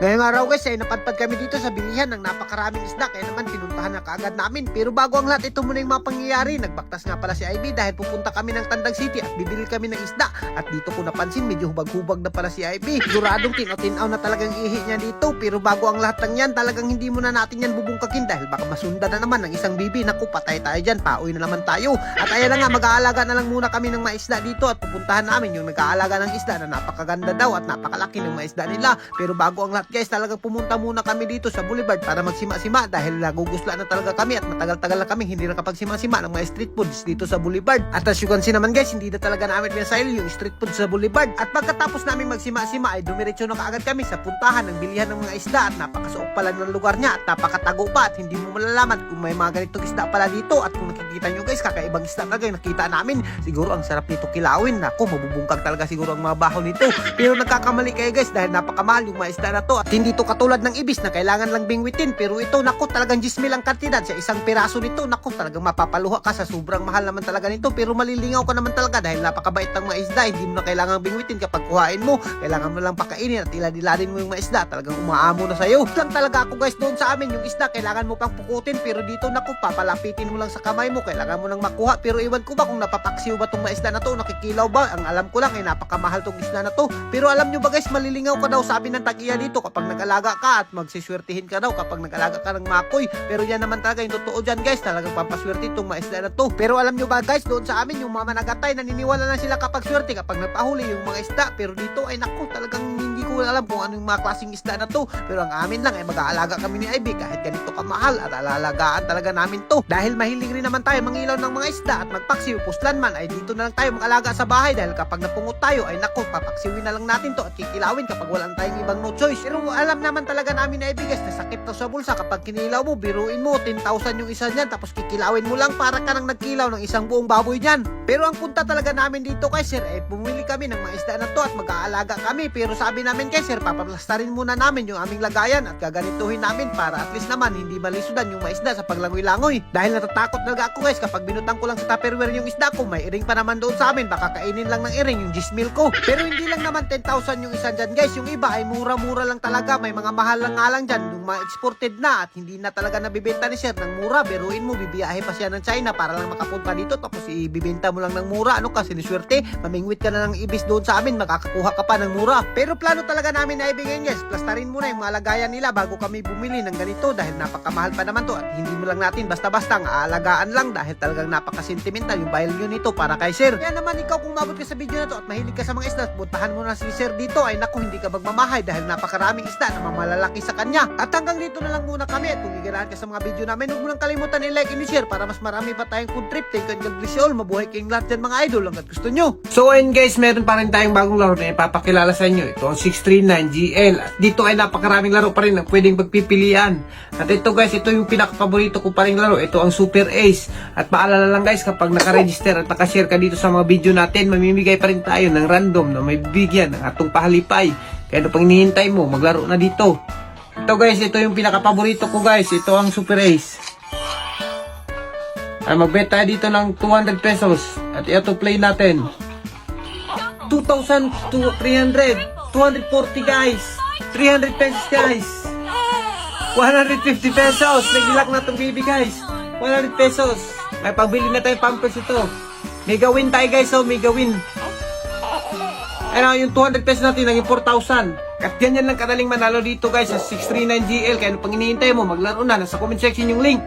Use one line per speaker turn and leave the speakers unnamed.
Ngayong araw guys ay napadpad kami dito sa bilihan ng napakaraming isda kaya naman pinuntahan na kaagad namin. Pero bago ang lahat ito muna yung mga pangyayari. Nagbaktas nga pala si Ivy dahil pupunta kami ng Tandag City at bibili kami ng isda. At dito ko napansin medyo hubag-hubag na pala si Ivy. Siguradong tinaw na talagang ihi niya dito. Pero bago ang lahat ng yan talagang hindi muna natin yan bubungkakin dahil baka masunda na naman ng isang bibi. Naku patay tayo dyan. Pauwi na naman tayo. At ayan nga mag-aalaga na lang muna kami ng mga isda dito at pupuntahan namin yung nag-aalaga ng isda na napakaganda daw at napakalaki ng mga isda nila. Pero bago ang lahat guys, talagang pumunta muna kami dito sa Boulevard para magsima-sima dahil nagugusla na talaga kami at matagal-tagal na kami hindi nakapagsima-sima ng mga street foods dito sa Boulevard. At as you can see naman guys, hindi na talaga namin pinasail yung street food sa Boulevard. At pagkatapos namin magsima-sima ay dumiretso na kaagad kami sa puntahan ng bilihan ng mga isda at napakasuok pala ng lugar niya at napakatago pa at hindi mo malalaman kung may mga ganitong isda pala dito at kung nakikita nyo guys, kakaibang isda talaga yung nakita namin. Siguro ang sarap nito kilawin. Nako, mabubungkag talaga siguro ang mga baho nito. Pero nagkakamali kayo guys dahil napakamahal yung mga isda na to at hindi to katulad ng ibis na kailangan lang bingwitin. Pero ito, nako, talagang 10 mil ang kantidad sa isang piraso nito. Nako, talagang mapapaluha ka sa sobrang mahal naman talaga nito. Pero malilingaw ka naman talaga dahil napakabait ng mga isda. Hindi mo na kailangan bingwitin kapag kuhain mo. Kailangan mo lang pakainin at iladiladin mo yung mga isda. Talagang umaamo na sa'yo. Lang talaga ako guys doon sa amin yung isda. Kailangan mo pang pukutin. Pero dito, nako, papalapitin mo lang sa kamay mo. Kailangan mo lang makuha. Pero iwan ko ba kung napapaksiw ba tong mga na to? Nakikilaw ba? Ang alam ko lang ay napakamahal tong isda na to. Pero alam nyo ba guys, malilingaw ka daw sabi ng tagiya dito kapag nag-alaga ka at magsiswertihin ka daw kapag nag-alaga ka ng makoy. Pero yan naman talaga yung totoo dyan guys. Talagang pampaswerte itong mga isda na to. Pero alam nyo ba guys, doon sa amin yung mga managatay naniniwala na sila kapag swerte kapag nagpahuli yung mga isda. Pero dito ay naku, talagang hindi ko alam kung anong mga klaseng isda na to. Pero ang amin lang ay mag-aalaga kami ni Ivy kahit ganito kamahal at alalagaan talaga namin to. Dahil mahilig rin naman tayo mangilaw ng mga isda at magpaksiw, puslan man ay dito na lang tayo mag-alaga sa bahay dahil kapag napungot tayo ay naku, papaksiwin na lang natin to at kikilawin kapag wala tayong ibang no choice. Pero alam naman talaga namin na guys na sakit to sa bulsa kapag kinilaw mo, biruin mo, 10,000 yung isa niyan tapos kikilawin mo lang para ka nang nagkilaw ng isang buong baboy niyan. Pero ang punta talaga namin dito kay sir ay bumili kami ng mga isda na to at mag-aalaga kami. Pero sabi namin kay sir, papaplastarin muna namin yung aming lagayan at gaganituhin namin para at least naman hindi malisudan yung mga isda sa paglangoy-langoy. Dahil natatakot talaga ako guys kapag binutang ko lang sa tupperware yung isda ko, may iring pa naman doon sa amin, baka kainin lang ng iring yung gismil ko. Pero hindi lang naman 10,000 yung isa dyan guys, yung iba ay mura-mura lang talaga, may mga mahal lang nga lang dyan, yung mga exported na at hindi na talaga nabibenta ni sir. Ng mura, biruin mo, bibiyahe pa siya ng China para lang makapunta dito. Tapos ibibenta mo lang ng mura, ano kasi ni swerte, mamingwit ka na ng ibis doon sa amin, makakakuha ka pa ng mura. Pero plano talaga namin na ibigay guys, plastarin muna yung mga lagayan nila bago kami bumili ng ganito. Dahil napakamahal pa naman to. At hindi mo lang natin basta-basta aalagaan lang. Dahil talagang napaka-sentimental yung value nito para kay sir. Kaya naman ikaw kung mabot ka sa video na to at mahilig ka sa mga isda, puntahan mo na si sir dito. Ay naku hindi ka magmamahay dahil napakaraming isda na mamalalaki sa kanya. At hanggang dito na lang muna kami kung iganahan ka sa mga video namin, huwag mo lang kalimutan i-like and i-share para mas marami pa tayong food trip. Thank you and God bless you all. Mabuhay kayong lahat dyan mga idol hanggat gusto nyo.
So ayun guys, meron pa rin tayong bagong laro na ipapakilala sa inyo. Ito ang 639GL. At dito ay napakaraming laro pa rin na pwedeng pagpipilian. At ito guys, ito yung pinakapaborito ko pa rin laro. Ito ang Super Ace. At paalala lang guys, kapag nakaregister at nakashare ka dito sa mga video natin, mamimigay pa rin tayo ng random na may bibigyan ng atong pahalipay. Kaya ano pang hinihintay mo, maglaro na dito. Ito guys, ito yung pinakapaborito ko guys. Ito ang Super Ace. Ay, magbet tayo dito ng 200 pesos. At ito play natin. 2,000 to 300. 240 guys. 300 pesos guys. 150 pesos. Nagilak na itong baby guys. 100 pesos. May pagbili na tayo pampers ito. May gawin tayo guys. So, may gawin. Ano, yung 200 pesos natin, naging 4,000. At ganyan lang kadaling manalo dito guys sa 639GL. Kaya ano pang hinihintay mo, maglaro na. Nasa comment section yung link.